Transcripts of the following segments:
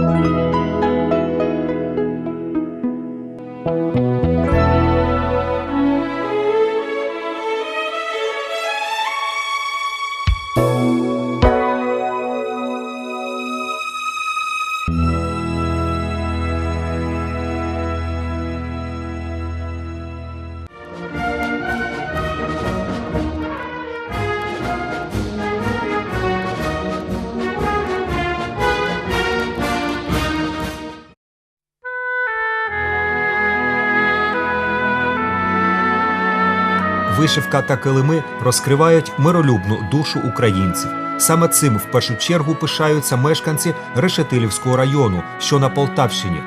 Música Вишивка та килими розкривають миролюбну душу українців. Саме цим в першу чергу пишаються мешканці Решетилівського району, що на Полтавщині.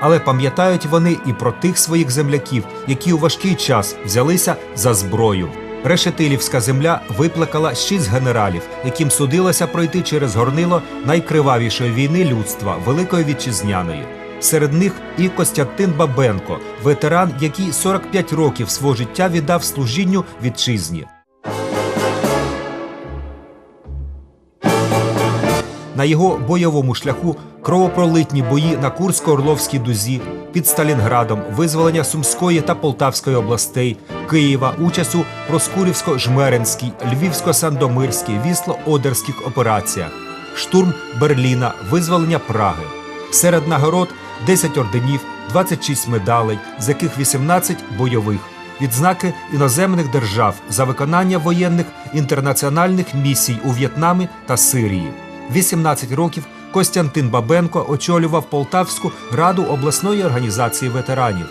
Але пам'ятають вони і про тих своїх земляків, які у важкий час взялися за зброю. Решетилівська земля виплакала шість генералів, яким судилося пройти через горнило найкривавішої війни людства Великої Вітчизняної. Серед них і Костянтин Бабенко, ветеран, який 45 років свого життя віддав служінню вітчизні. На його бойовому шляху кровопролитні бої на Курсько-Орловській дузі, під Сталінградом, визволення Сумської та Полтавської областей, Києва, участь у Проскурівсько-Жмеринській, Львівсько-Сандомирській, Вісло-Одерських операціях, штурм Берліна, визволення Праги. Серед нагород 10 орденів, 26 медалей, з яких 18 бойових, відзнаки іноземних держав за виконання воєнних інтернаціональних місій у В'єтнамі та Сирії. 18 років Костянтин Бабенко очолював Полтавську раду обласної організації ветеранів.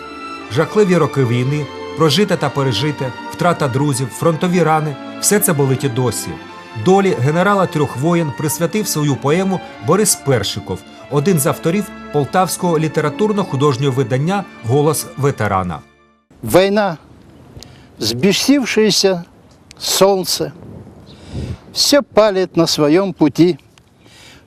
Жахливі роки війни, прожите та пережите, втрата друзів, фронтові рани все це болить і досі. Долі генерала трьох воєн присвятив свою поему Борис Першиков, один з авторів полтавського літературно-художнього видання Голос ветерана. Война, сбесившееся солнце, все палит на своем пути.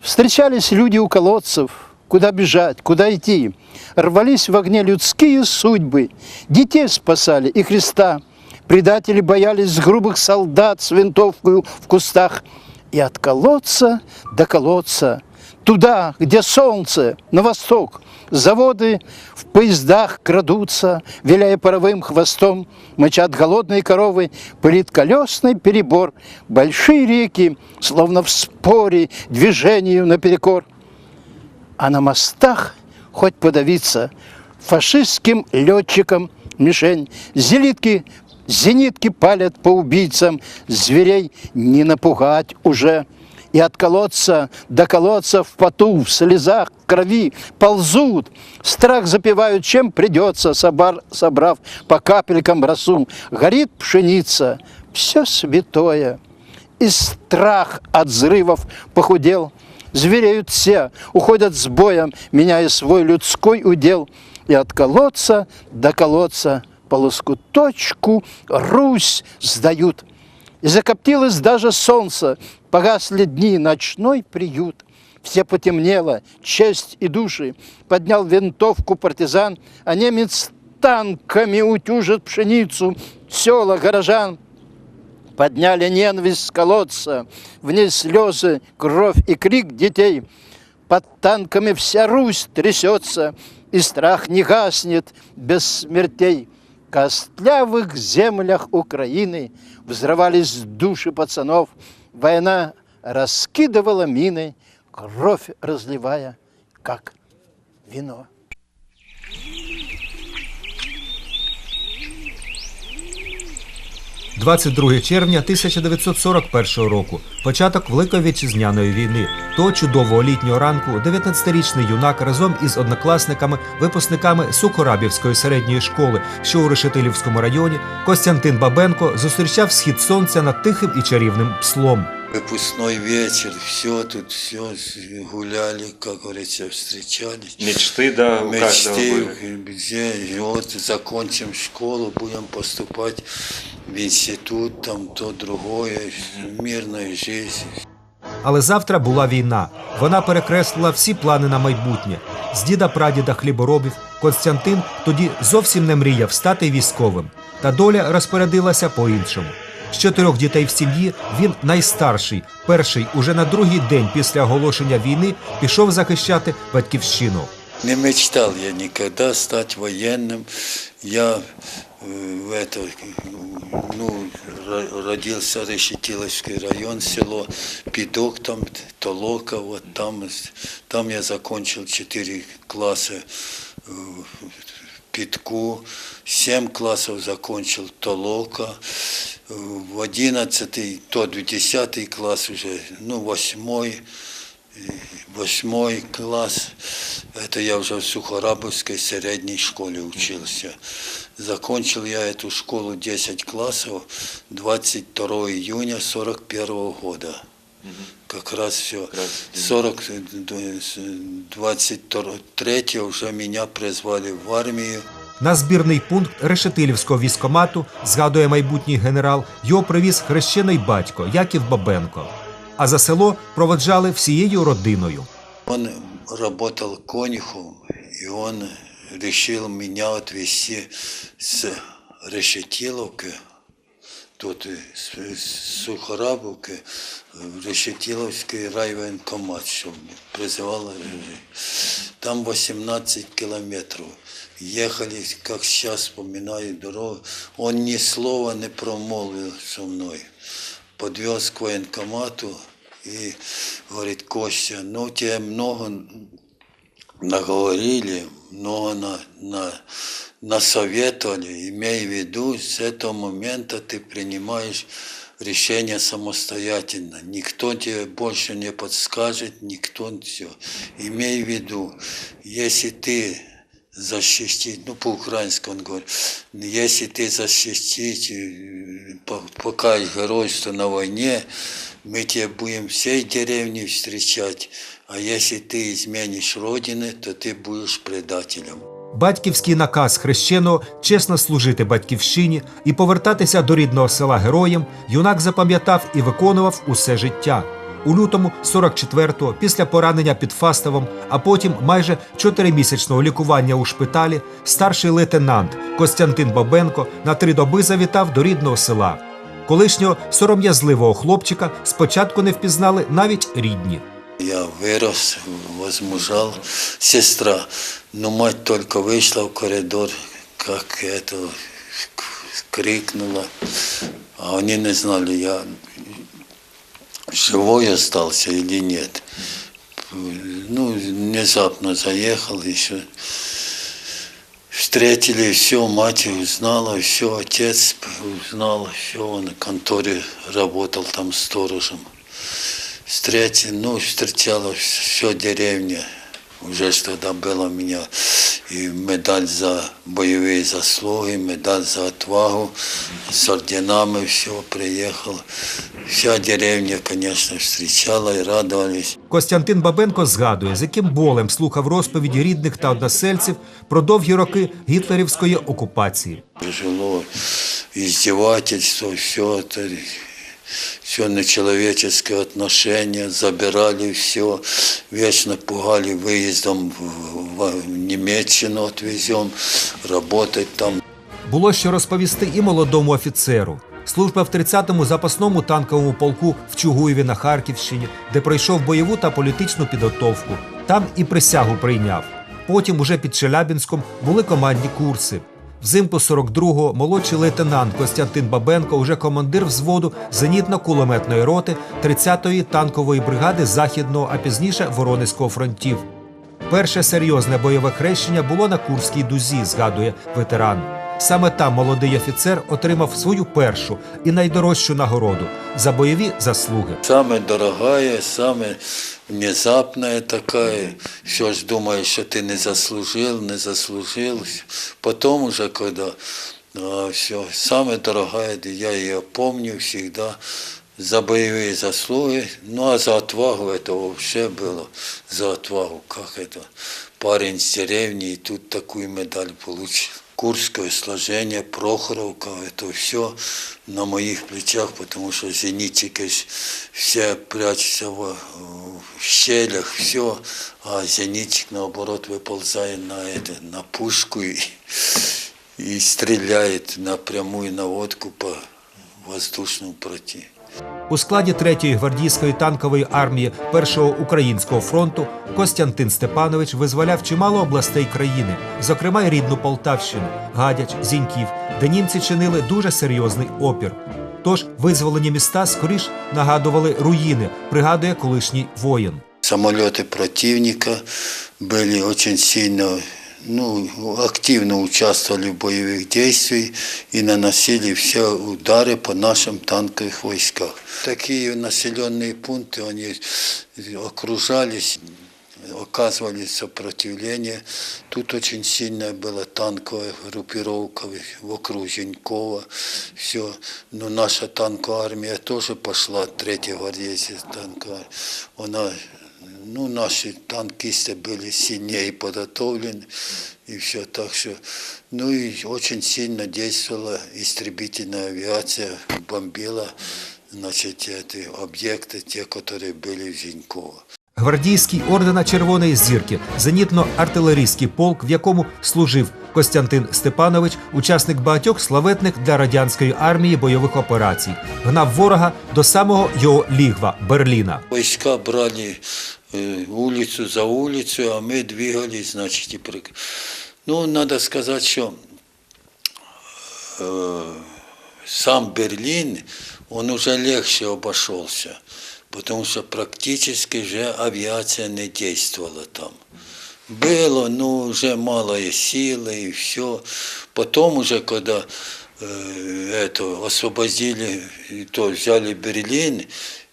Встречались люди у колодцев, куда бежать, куда идти. Рвались в огне людские судьбы, детей спасали и Христа. Предатели боялись грубых солдат с винтовкой в кустах. И от колодца до колодца, туда, где солнце, на восток, заводы в поездах крадутся, виляя паровым хвостом, мычат голодные коровы, пылит колесный перебор, большие реки, словно в споре, движению наперекор. А на мостах хоть подавиться фашистским летчикам мишень, зенитки, зенитки палят по убийцам, зверей не напугать уже. И от колодца до колодца в поту, в слезах, в крови ползут. Страх запивают, чем придется, собар, собрав по капелькам росу. Горит пшеница, все святое. И страх от взрывов похудел. Звереют все, уходят с боем, меняя свой людской удел. И от колодца до колодца по лоскуточку Русь сдают. И закоптилось даже солнце, погасли дни, ночной приют. Все потемнело, честь и души. Поднял винтовку партизан, а немец танками утюжит пшеницу, села горожан. Подняли ненависть с колодца, в ней слезы, кровь и крик детей. Под танками вся Русь трясется, и страх не гаснет без смертей. В костлявых землях Украины взрывались души пацанов. Война раскидывала мины, кровь разливая, как вино. – 22 червня 1941 року, початок Великої вітчизняної війни. Того чудового літнього ранку 19-річний юнак разом із однокласниками, випускниками Сукорабівської середньої школи, що у Решетилівському районі, Костянтин Бабенко зустрічав схід сонця над тихим і чарівним пслом. Выпускной вечер, все тут, все гуляли, как говорится, встречались. Мечты, да, у каждого Мечты, были. где вот закончим школу, будем поступать в институт, там то другое, мирная жизнь. Але завтра була війна. Вона перекреслила всі плани на майбутнє. З діда прадіда хліборобів Константин тоді зовсім не мріяв стати військовим. Та доля розпорядилася по-іншому. З чотирьох дітей в сім'ї він найстарший. Перший уже на другий день після оголошення війни пішов захищати батьківщину. Не мечтал я никогда стать военным. Я в это, ну, ро- родился Решетиловский район, село Пидок, там Толока, вот там, там я закончил 4 класса э, Питку, 7 классов закончил Толока, э, в 11 то в 10 класс уже, ну, 8 восьмой класс, это я уже в Сухорабовской средней школе учился. Закончил я эту школу 10 классов 22 июня 41 года. Как раз все. 40, 23 уже меня призвали в армию. На збірний пункт Решетилівського військомату, згадує майбутній генерал, його привіз хрещений батько Яків Бабенко. А за село проводжали всією родиною. Он работал конюхом, и он решил меня отвезти с Решетиловки, тут с с Сухорабовки, в Решетиловский райвоенкомат, чтобы призывал. Там 18 километров. Ехали, как сейчас вспоминаю дорогу. Он ни слова не промолвил со мной. Подвез к военкомату и говорит, Костя, ну тебе много наговорили, много на, на, насоветовали. Имей в виду, с этого момента ты принимаешь решение самостоятельно. Никто тебе больше не подскажет, никто все. Имей в виду, если ты защитить, ну по-украински он говорит, если ты защитить, э, по- покажешь геройство на войне, мы тебя будем всей деревни встречать, а если ты изменишь Родины, то ты будешь предателем. Батьківський наказ хрещеного чесно служити батьківщині і повертатися до рідного села героєм юнак запам'ятав і виконував усе життя. У лютому 44-го, після поранення під Фастовом, а потім майже чотиримісячного лікування у шпиталі, старший лейтенант Костянтин Бабенко на три доби завітав до рідного села. Колишнього сором'язливого хлопчика спочатку не впізнали навіть рідні. Я вырос, возмужал. Сестра, ну мать только вышла в коридор, как это крикнула. А они не знали, я живой остался или нет. Ну, внезапно заехал еще. Встретили, все, мать узнала, все, отец узнал, все, он в конторе работал там сторожем. Встретил, ну, встречала все деревня. Уже ж тогда было у меня и медаль за боевые заслуги, медаль за отвагу, с орденами все приехал. Вся деревня, конечно, встречала и радовались. Костянтин Бабенко згадує, з яким болем слухав розповіді рідних та односельців про довгі роки гітлерівської окупації. Тяжело, издевательство, все это, все нечеловеческое отношение, забирали все, вечно пугали выездом в, Немеччину отвезем, работать там. Було що розповісти і молодому офіцеру. Служба в 30-му запасному танковому полку в Чугуєві на Харківщині, де пройшов бойову та політичну підготовку. Там і присягу прийняв. Потім, уже під Челябінськом, були командні курси. Взимку 42-го молодший лейтенант Костянтин Бабенко, уже командир взводу зенітно-кулеметної роти 30-ї танкової бригади Західного, а пізніше Воронезького фронтів. Перше серйозне бойове хрещення було на Курській дузі, згадує ветеран. Саме там молодий офіцер отримав свою першу і найдорожчу нагороду за бойові заслуги. Самая дорогая, самая внезапная такая. Все ж думаешь, что ты не заслужил, не заслужил. Потом уже, когда все, самая дорогая, я ее помню всегда за боевые заслуги. Ну а за отвагу это вообще было. За отвагу, как это. Парень с деревни и тут такую медаль получил. Курское сложение, Прохоровка, это все на моих плечах, потому что зенитчики все прячутся в, щелях, все, а зенитчик наоборот выползает на, это, на пушку и, и стреляет напрямую наводку по воздушном проти. У складі 3-ї гвардійської танкової армії Першого українського фронту Костянтин Степанович визволяв чимало областей країни, зокрема й рідну Полтавщину, Гадяч, Зіньків, де німці чинили дуже серйозний опір. Тож визволені міста скоріш нагадували руїни, пригадує колишній воїн. Самолеты противника были очень сильно, ну, активно участвовали в боевых действиях и наносили все удары по нашим танковых войсках. Такие населенные пункты, они окружались, оказывали сопротивление. Тут очень сильная была танковая группировка вокруг Женькова. Все. Но наша танковая армия тоже пошла, третья гвардейская танковая. Она, ну, наши танкисты были сильнее подготовлены. И все. Так что, ну и очень сильно действовала истребительная авиация, бомбила, значит, эти объекты, те, которые были в Женьково. Гвардійський ордена Червоної зірки, зенітно-артилерійський полк, в якому служив Костянтин Степанович, учасник багатьох славетних для радянської армії бойових операцій, гнав ворога до самого його лігва Берліна. Войска брали э, Улицу за улицу, а мы двигались, значит, и прыг- Ну, надо сказать, что э, сам Берлин, он уже легче обошелся, потому что практически же авиация не действовала там. Было, но уже малая сила и все. Потом уже, когда э, это освободили, то взяли Берлин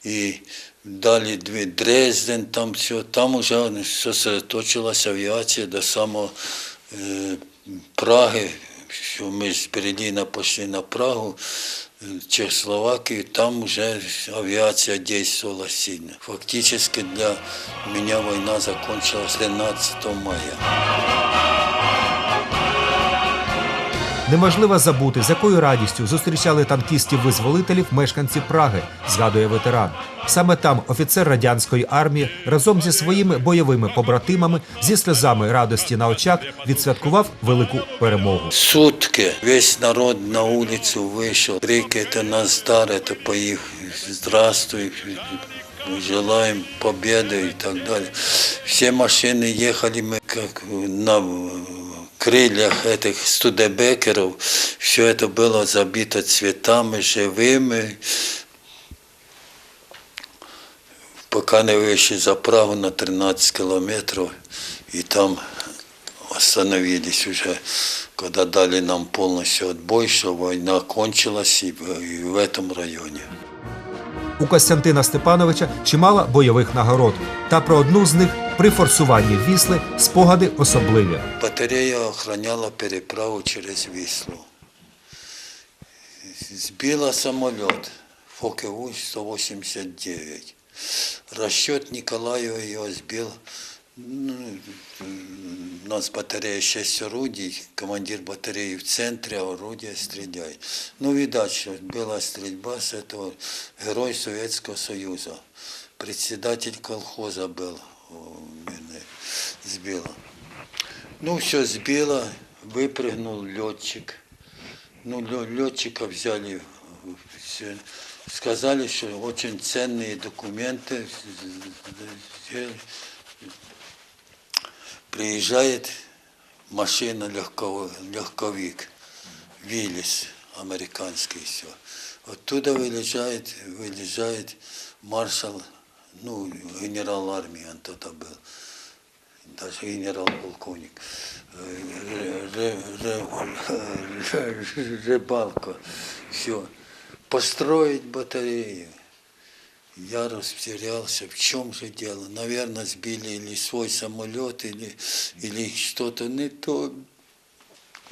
и дали две Дрезден, там все, там уже сосредоточилась авиация до самого э, Праги. Все, мы с Берлина пошли на Прагу, э, Чехословакию, там уже авиация действовала сильно. Фактически для меня война закончилась 13 мая. Неможливо забути, з якою радістю зустрічали танкістів-визволителів мешканці Праги, згадує ветеран. Саме там офіцер радянської армії разом зі своїми бойовими побратимами зі сльозами радості на очах відсвяткував велику перемогу. Сутки весь народ на улицу вышел, крики это на здар, это по их здравствуй, желаем победы и так далее. Все машины ехали мы как на крыльях этих студебекеров. Все это было забито цветами живыми. Пока не вышли за Прагу на 13 километров, и там остановились уже, когда дали нам полностью отбой, что война кончилась и в, и в этом районе. У Костянтина Степановича чимало бойових нагород. Та про одну з них при форсуванні Вісли спогади особливі. Батарея охраняла переправу через Вислу. Сбила самолет Фоке-189. Расчет Николаева ее сбил. Ну, у нас батарея 6 орудий, командир батареи в центре, а орудия стреляет. Ну, видать, что была стрельба с этого герой Советского Союза. Председатель колхоза был у меня, Сбила. Ну, все сбило, выпрыгнул летчик. Ну, летчика взяли, все. сказали, что очень ценные документы. Приезжает машина легковой, легковик, Виллис американский, все. Оттуда вылезает, вылезает маршал, ну, генерал армии он тогда был даже генерал-полковник, э, Ре- Ре- Рыбалко, все, построить батарею. Я растерялся, в чем же дело? Наверное, сбили или свой самолет, или, или что-то не то.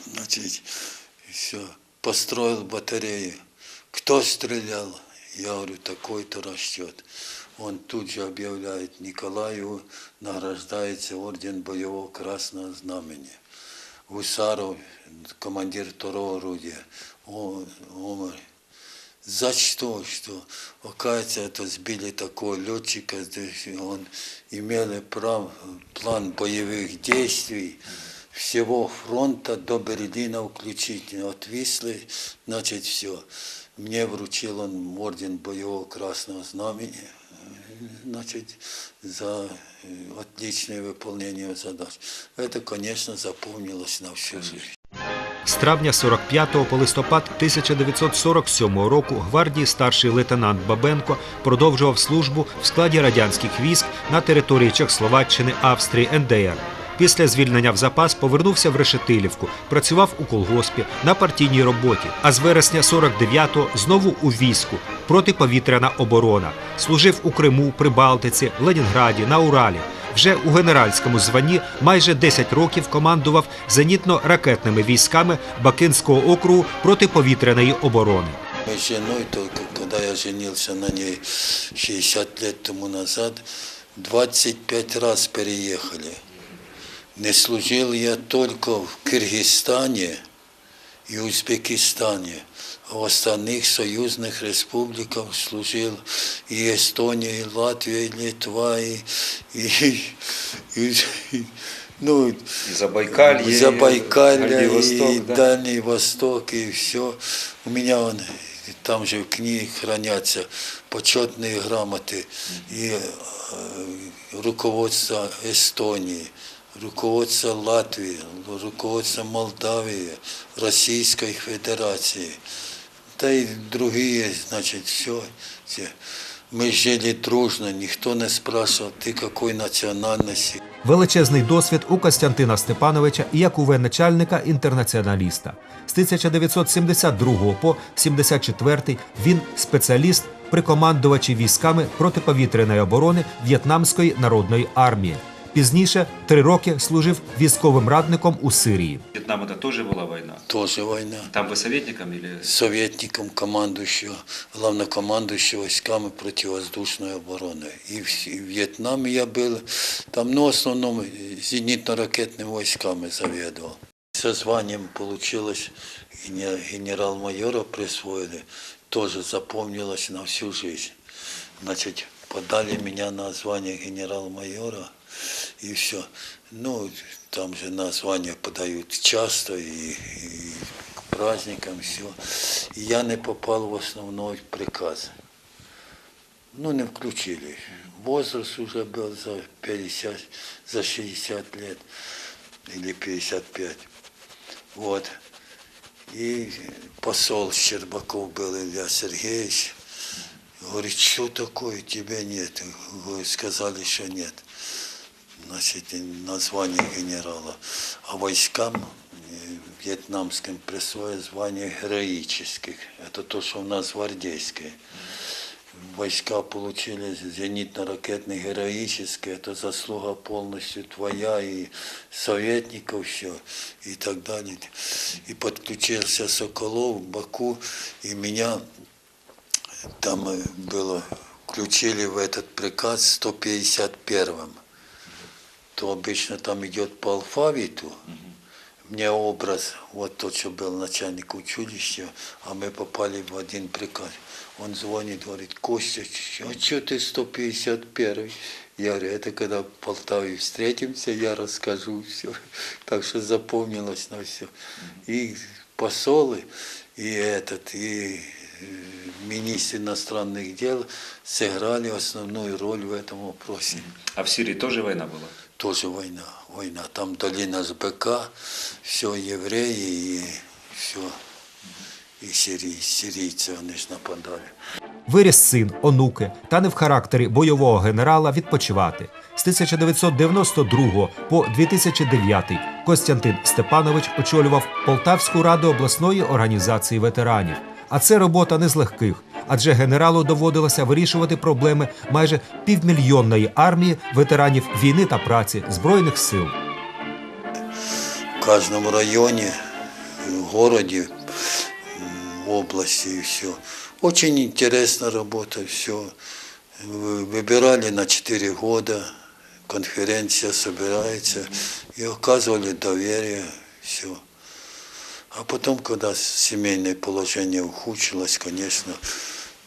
Значит, все, построил батарею. Кто стрелял? Я говорю, такой-то расчет. Он тут же объявляет Николаеву, награждается орден боевого красного знамени. Гусаров, командир второго орудия, он за что, что, оказывается, это сбили такого летчика, он имел прав, план боевых действий, всего фронта до Берлина включительно. От Вислы, значит, все. Мне вручил он орден боевого красного знамени, значит, за э, отличное выполнение задач. Это, конечно, запомнилось на всю жизнь. З травня 45 по листопад 1947 року гвардії старший лейтенант Бабенко продовжував службу в складі радянських військ на території Чехословаччини, Австрії, НДР. Після звільнення в запас повернувся в Решетилівку, працював у колгоспі на партійній роботі. А з вересня 49-го знову у війську протиповітряна оборона. Служив у Криму, Прибалтиці, Ленінграді, на Уралі. Вже у генеральському званні майже 10 років командував зенітно-ракетними військами Бакинського округу протиповітряної оборони. Мы с женой только, когда я женился на ней 60 лет тому назад, 25 раз переехали. Не служил я только в Киргизстане и Узбекистане, а в остальных союзных республиках служил и Эстония, и Латвия, и Литва, и, и, и- и- ну, И Забайкалье, и Забайкалье, Дальний и Восток, да? Дальний Восток, и все. У меня он, там же в книге хранятся почетные грамоты и э, руководство Эстонии, руководство Латвии, руководство Молдавии, Российской Федерации. Да и другие, значит, все. Мы жили дружно, никто не спрашивал, ты какой национальности. Величезний досвід у Костянтина Степановича як УВ-начальника інтернаціоналіста. З 1972 по 74 він спеціаліст при командувачі військами протиповітряної оборони В'єтнамської народної армії. Пізніше три роки служив військовим радником у Сирії. Вьетнам это тоже была война. Тоже война. Там вы советником или... советником командующего, главнокомандующего войсками противовоздушной обороны. И в, и в Вьетнаме я был, там, ну, в основном зенитно-ракетными войсками заведовал. Со званием получилось, ге- генерал-майора присвоили, тоже запомнилось на всю жизнь. Значит, подали меня на звание генерал-майора, и все. Ну, там же названия подают часто, и, и к праздникам, все. И я не попал в основной приказ. Ну, не включили. Возраст уже был за 50, за 60 лет или 55. Вот. И посол Щербаков был Илья Сергеевич. Говорит, что такое, тебя нет? Говорит, сказали, что нет. Значит, название генерала. А войскам э, вьетнамским присвоили звание героических. Это то, что у нас гвардейское. Войска получили зенитно-ракетные героические, это заслуга полностью твоя и советников все и так далее. И подключился Соколов в Баку, и меня там э, было, включили в этот приказ 151-м. То обычно там идет по алфавиту. Мне образ, вот тот, что был начальник училища, а мы попали в один приказ. Он звонит, говорит, Костя, а что ты 151 Я говорю, это когда в Полтаве встретимся, я расскажу все. Так что запомнилось на все. И посолы, и этот, и э, министр иностранных дел сыграли основную роль в этом вопросе. А в Сирии тоже война была? Тоже война, война. Там долина с БК, все евреи и все. И сирий, сирийцы, они ж нападали. Виріс син, онуки, та не в характері бойового генерала відпочивати. З 1992 по 2009 Костянтин Степанович очолював Полтавську раду обласної організації ветеранів. А це робота не з легких, адже генералу доводилося вирішувати проблеми майже півмільйонної армії ветеранів війни та праці збройних сил. В каждом районе, в городе, м, в области и все. Очень интересная работа, все. Выбирали на 4 года, конференция собирается, и оказывали доверие, все. А потом, когда семейное положение ухудшилось, конечно,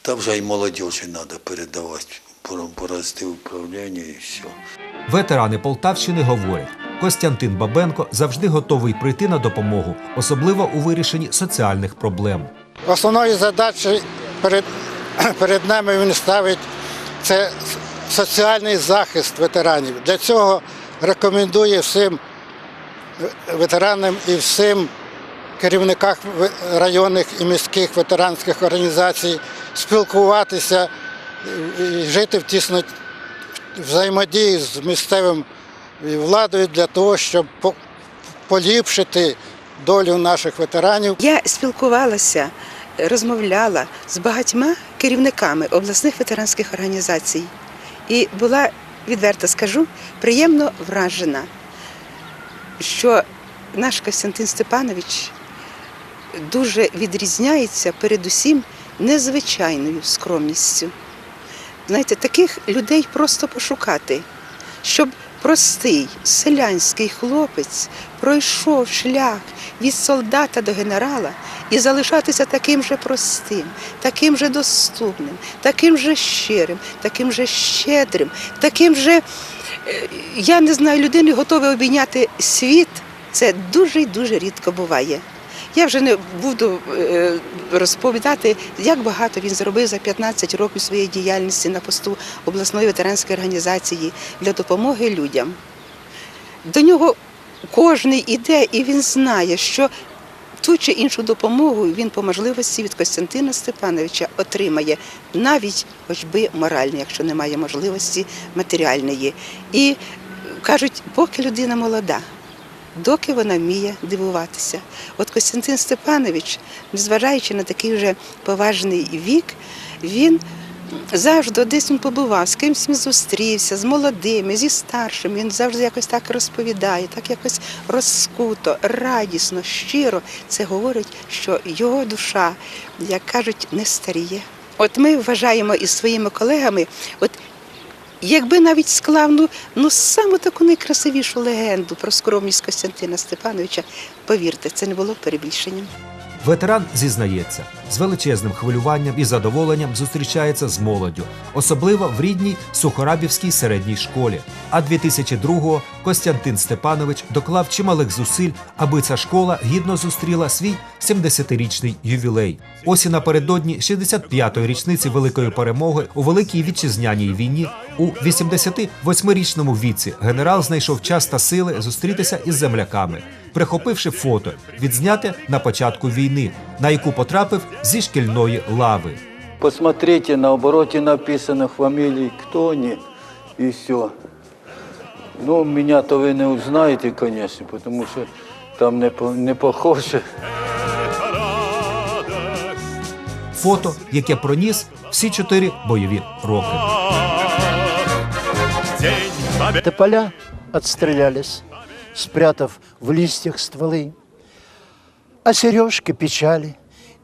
там же и молодежи надо передавать борозды управления и все. Ветерани Полтавщини говорять, Костянтин Бабенко завжди готовий прийти на допомогу, особливо у вирішенні соціальних проблем. Основною задачею перед, перед нами він ставить це соціальний захист ветеранів. Для цього рекомендує всім ветеранам і всім керівникам районних і міських ветеранських організацій спілкуватися жити в тісно взаємодії з місцевим владою для того, щоб поліпшити долю наших ветеранів. Я спілкувалася, розмовляла з багатьма керівниками обласних ветеранських організацій і була, відверто скажу, приємно вражена, що наш Костянтин Степанович дуже відрізняється передусім незвичайною скромністю. Знаєте, таких людей просто пошукати, щоб простий селянський хлопець пройшов шлях від солдата до генерала і залишатися таким же простим, таким же доступним, таким же щирим, таким же щедрим, таким же, е, я не знаю, людиною готовий обійняти світ. Це дуже дуже рідко буває. Я вже не буду е, розповідати, як багато він зробив за 15 років своєї діяльності на посту обласної ветеранської організації для допомоги людям. До нього кожен іде, і він знає, що ту чи іншу допомогу він по можливості від Костянтина Степановича отримає, навіть хоч би морально, якщо немає можливості матеріальної. І кажуть, поки людина молода, доки вона вміє дивуватися. От Костянтин Степанович, незважаючи на такий вже поважний вік, він завжди десь він побував, з кимось він зустрівся, з молодими, зі старшими. Він завжди якось так розповідає, так якось розкуто, радісно, щиро. Це говорить, що його душа, як кажуть, не старіє. От ми вважаємо із своїми колегами, от Якби навіть склав ну, ну саму таку найкрасивішу легенду про скромність Костянтина Степановича, повірте, це не було перебільшенням. Ветеран зізнається, з величезним хвилюванням і задоволенням зустрічається з молоддю, особливо в рідній Сухорабівській середній школі. А 2002-го Костянтин Степанович доклав чималих зусиль, аби ця школа гідно зустріла свій 70-річний ювілей. Ось і напередодні 65-ї річниці великої перемоги у великій вітчизняній війні у 88-річному віці генерал знайшов час та сили зустрітися із земляками, прихопивши фото, відзняте на початку війни, на яку потрапив зі шкільної лави. Посмотрите, на обороте написано фамилии, кто они, и все. Ну, меня-то вы не узнаете, конечно, потому что там не, не похоже. Фото, яке проніс всі чотири бойові роки. Тополя отстрелялись, спрятав в листьях стволы. А сережки печали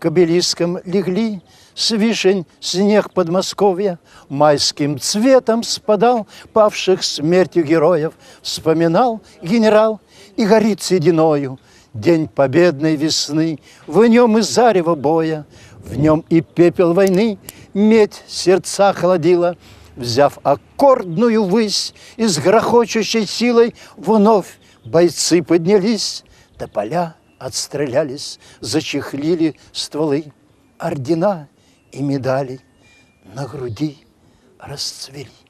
к обелискам легли, С вишень снег Подмосковья майским цветом спадал, Павших смертью героев вспоминал генерал И горит сединою день победной весны, В нем и зарево боя, в нем и пепел войны, Медь сердца холодила, Взяв аккордную высь и с грохочущей силой Вновь бойцы поднялись, тополя отстрелялись, зачехлили стволы, ордена и медали на груди расцвели.